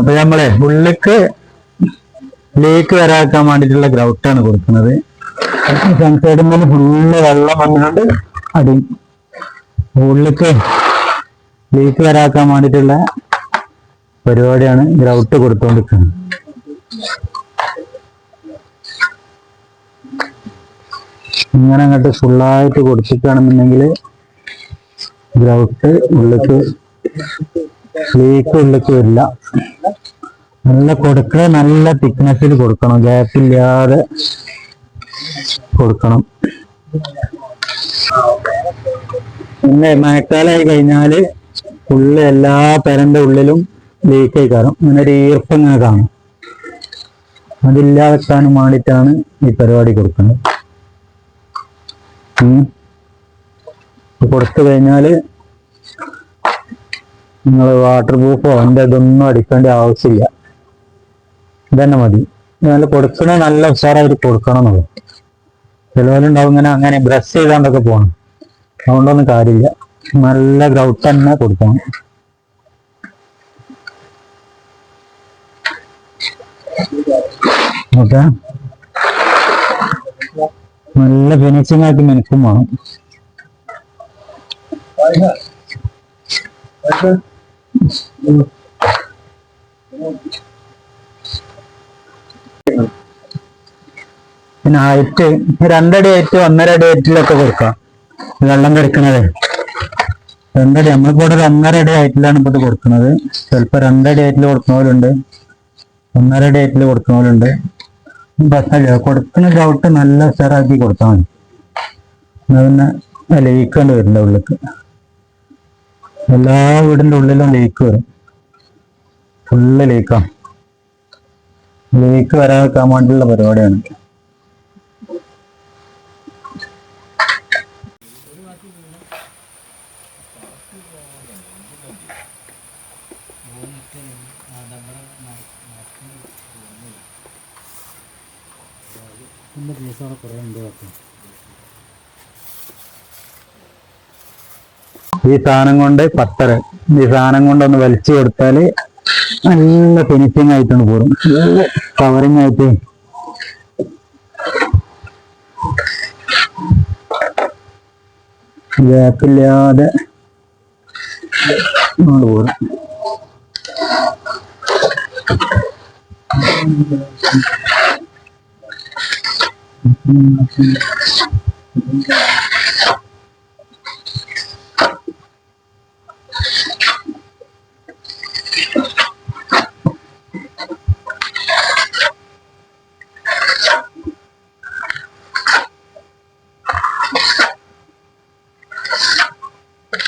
അപ്പൊ നമ്മളെ ഉള്ളിക്ക് ലേക്ക് വരാക്കാൻ വേണ്ടിയിട്ടുള്ള ആണ് കൊടുക്കുന്നത്. സൺസൈഡിൽ നിന്ന് ഫുള്ള് വെള്ളം വന്നുകൊണ്ട് അടി ഉള്ളിക്ക് ലേക്ക് വരാക്കാൻ വേണ്ടിയിട്ടുള്ള പരിപാടിയാണ് ഗ്രൗട്ട് കൊടുത്തുകൊണ്ടിരിക്കുന്നത് ഇങ്ങനെ അങ്ങോട്ട് ഫുള്ളായിട്ട് കൊടുത്തിട്ടാണെന്നുണ്ടെങ്കിൽ ഗ്രൗട്ട് ഉള്ളിക്ക് ലീക്ക് ഉള്ളിക്ക് വരില്ല. നല്ല കൊടുക്കുക നല്ല തിക്നെസ്സിൽ കൊടുക്കണം. ഗ്യാപ്പ് ഇല്ലാതെ കൊടുക്കണം. പിന്നെ മഴക്കാലമായി കഴിഞ്ഞാൽ ഉള്ള എല്ലാ പെരന്റെ ഉള്ളിലും ലീക്ക് കാണും അങ്ങനെ ഒരു ഈർപ്പം ഇങ്ങനെ കാണും. അതില്ലാതെക്കാനും വേണ്ടിയിട്ടാണ് ഈ പരിപാടി കൊടുക്കുന്നത്. കൊടുത്തു കഴിഞ്ഞാൽ നിങ്ങൾ വാട്ടർ പ്രൂഫോ എന്റെ ഇതൊന്നും അടിക്കേണ്ട ആവശ്യമില്ല. ഇതന്നെ മതി. നല്ല കൊടുക്കണ നല്ല ഉഷാറായിട്ട് കൊടുക്കണം എന്നുള്ളത് ചിലവരുണ്ടാവും ഇങ്ങനെ അങ്ങനെ ബ്രഷ് ചെയ്താണ്ടൊക്കെ പോകണം അതുകൊണ്ടൊന്നും കാര്യമില്ല. നല്ല ഗ്രൗട്ട് തന്നെ കൊടുക്കണം. ഓക്കെ. നല്ല ഫിനിഷിംഗ് ആയിട്ട് മിനുക്കും വേണം. പിന്നെ ഹൈറ്റ് രണ്ടടി ഹൈറ്റ് ഒന്നര അടി ഹൈറ്റിലൊക്കെ കൊടുക്കാം. വെള്ളം കഴിക്കണത് രണ്ടടി നമ്മളിപ്പോ ഇവിടെ ഒന്നര അടി ഹൈറ്റിലാണ് ഇപ്പൊ ഇത് കൊടുക്കുന്നത് ചിലപ്പോ രണ്ടടി ഹൈറ്റിൽ കൊടുക്കുന്നവരുണ്ട് ഒന്നര അടി ഹൈറ്റിൽ കൊടുക്കുന്നവരുണ്ട് പ്രശ്നമില്ല കൊടുക്കുന്ന ഗ്രൗട്ട് നല്ല ഉഷാറാക്കി കൊടുത്താൽ മതി. പിന്നെ ലയിക്കേണ്ടി വരില്ല ഉള്ളിക്ക്. എല്ലാ വീടിന്റെ ഉള്ളിലും ലേക്ക് വരും. ഫുള്ള് ലേക്കാ ലേക്ക് വരാതിരിക്കാൻ വേണ്ടിയുള്ള പരിപാടിയാണ്. ഈ സാധനം കൊണ്ട് പത്തര. ഈ സാധനം കൊണ്ടൊന്ന് വലിച്ചു കൊടുത്താൽ നല്ല ഫിനിഷിങ് ആയിട്ടുണ്ട് പോരും നല്ല കവറിങ് ആയിട്ട്. ഗ്യാപ്പില്ലാതെ പോരും Thank you. you